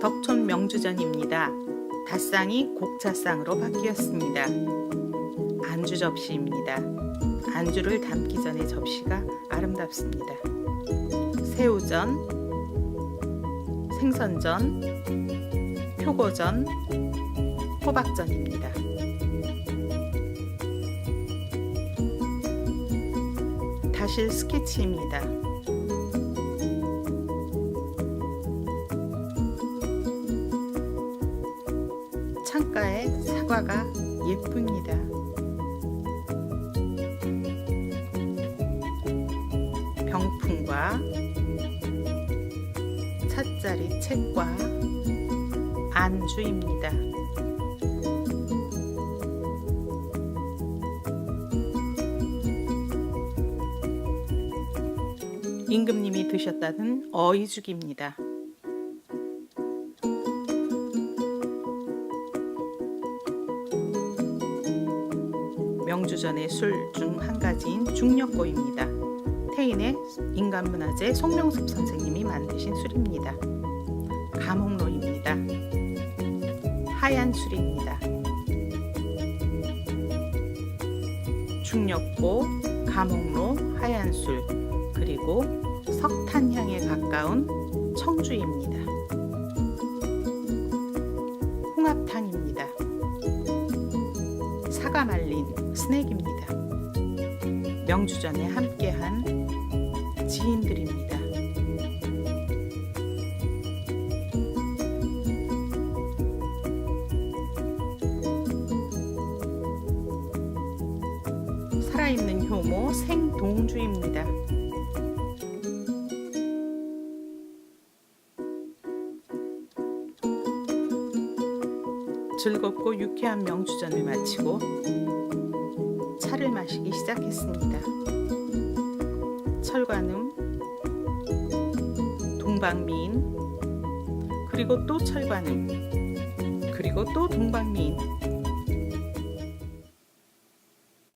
덕촌 명주전입니다. 닷상이 곡차상으로 바뀌었습니다. 안주 접시입니다. 안주를 담기 전에 접시가 아름답습니다. 새우전, 생선전, 표고전, 호박전입니다. 다실 스케치입니다. 창가에 사과가 예쁩니다. 병풍과 찻자리 책과 안주입니다. 임금님이 드셨다는 어이죽입니다. 명주전의 술 중 한 가지인 중력고입니다. 태인의 인간문화재 송명섭 선생님이 만드신 술입니다. 감홍로입니다. 하얀 술입니다. 중력고, 감홍로, 하얀 술, 그리고 석탄향에 가까운 청주입니다. 홍합탕입니다. 사과 말린 스낵입니다. 명주전에 함께한 지인들입니다. 살아있는 효모 생동주입니다. 즐겁고 유쾌한 명주전을 마치고 차를 마시기 시작했습니다. 철관음, 동방미인, 그리고 또 철관음, 그리고 또 동방미인.